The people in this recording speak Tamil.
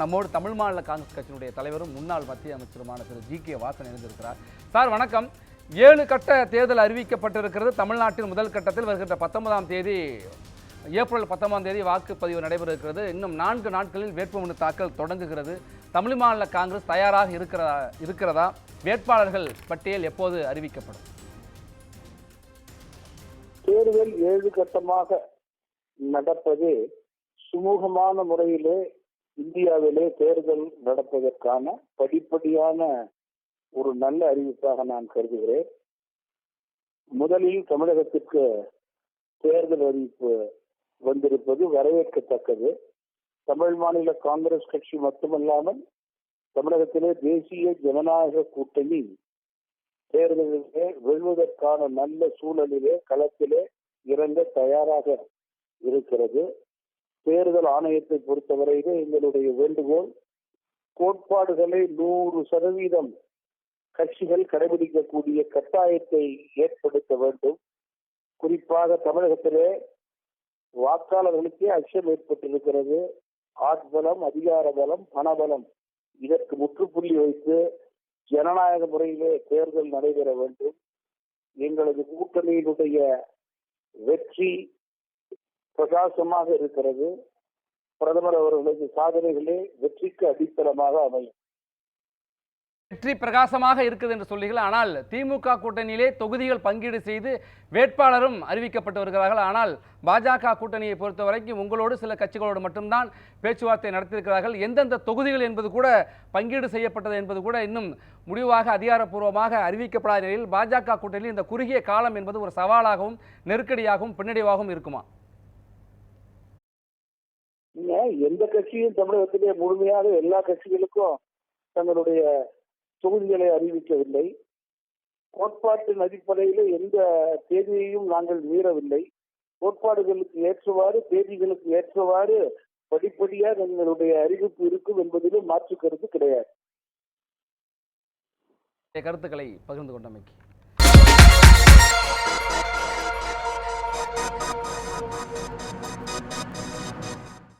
நம்மோடு தமிழ் மாநில காங்கிரஸ் கட்சியினுடைய தலைவரும் முன்னாள் மத்திய அமைச்சருமான திரு ஜி கே வாசன் இணைந்திருக்கிறார். சார் வணக்கம். ஏழு கட்ட தேர்தல் அறிவிக்கப்பட்டிருக்கிறது. தமிழ்நாட்டின் முதல் கட்டத்தில் வருகின்ற பத்தொன்பதாம் தேதி ஏப்ரல் பத்தொன்பதாம் தேதி வாக்குப்பதிவு நடைபெற இருக்கிறது இன்னும் நான்கு நாட்களில் வேட்புமனு தாக்கல் தொடங்குகிறது. தமிழ் மாநில காங்கிரஸ் தயாராக இருக்கிறதா இருக்கிறதா? வேட்பாளர்கள் பட்டியல் எப்போது அறிவிக்கப்படும்? தேர்தல் ஏழு கட்டமாக நடப்பது சுமூகமான முறையிலே இந்தியாவிலே தேர்தல் நடப்பதற்கான படிப்படியான ஒரு நல்ல அறிவிப்பாக நான் கருதுகிறேன். முதலில் தமிழகத்திற்கு தேர்தல் அறிவிப்பு வந்திருப்பது வரவேற்கத்தக்கது. தமிழ் மாநில காங்கிரஸ் கட்சி மட்டுமல்லாமல் தமிழகத்திலே தேசிய ஜனநாயக கூட்டணி தேர்தலிலே வெல்வதற்கான நல்ல சூழலிலே களத்திலே இறங்க தயாராக இருக்கிறது. தேர்தல் ஆணையத்தை பொறுத்தவரையிலே எங்களுடைய வேண்டுகோள் கோட்பாடுகளை நூறு சதவீதம் கட்சிகள் கடைபிடிக்கக்கூடிய கட்டாயத்தை ஏற்படுத்த வேண்டும். குறிப்பாக தமிழகத்திலே வாக்காளர்களுக்கே அச்சம் ஏற்பட்டிருக்கிறது. ஆட்பலம் அதிகார பலம் பணபலம் இதற்கு முற்றுப்புள்ளி வைத்து ஜனநாயக முறையிலே தேர்தல் நடைபெற வேண்டும். எங்களது கூட்டணியினுடைய வெற்றி பிரகாசமாக இருக்கிறது. பிரதமர் அவர்களது சாதனைகளே வெற்றிக்கு அடித்தளமாக அமையும். வெற்றி பிரகாசமாக இருக்குது என்று சொல்லுங்கள் ஆனால் திமுக கூட்டணியிலே தொகுதிகள் பங்கீடு செய்து வேட்பாளரும் அறிவிக்கப்பட்டு வருகிறார்கள். ஆனால் பாஜக கூட்டணியை பொறுத்த வரைக்கும் உங்களோடு சில கட்சிகளோடு மட்டும்தான் பேச்சுவார்த்தை நடத்தியிருக்கிறார்கள். எந்தெந்த தொகுதிகள் என்பது கூட பங்கீடு செய்யப்பட்டது என்பது கூட இன்னும் முடிவாக அதிகாரப்பூர்வமாக அறிவிக்கப்படாத நிலையில் பாஜக கூட்டணியில் இந்த குறுகிய காலம் என்பது ஒரு சவாலாகவும் நெருக்கடியாகவும் பின்னடைவாகவும் இருக்குமா? நீங்க எந்த கட்சியும் தமிழகத்திலே முழுமையாக எல்லா கட்சிகளுக்கும் தங்களுடைய தொகுதிகளை அறிவிக்கவில்லை. கோட்பாட்டின் அடிப்படையில் எந்த தேதியையும் நாங்கள் மீறவில்லை. கோட்பாடுகளுக்கு ஏற்றவாறு தேதிகளுக்கு ஏற்றவாறு படிப்படியாக எங்களுடைய அறிவிப்பு இருக்கும் என்பதிலும் மாற்று கருத்து கிடையாது. கருத்துக்களை பகிர்ந்து கொண்டமைக்கு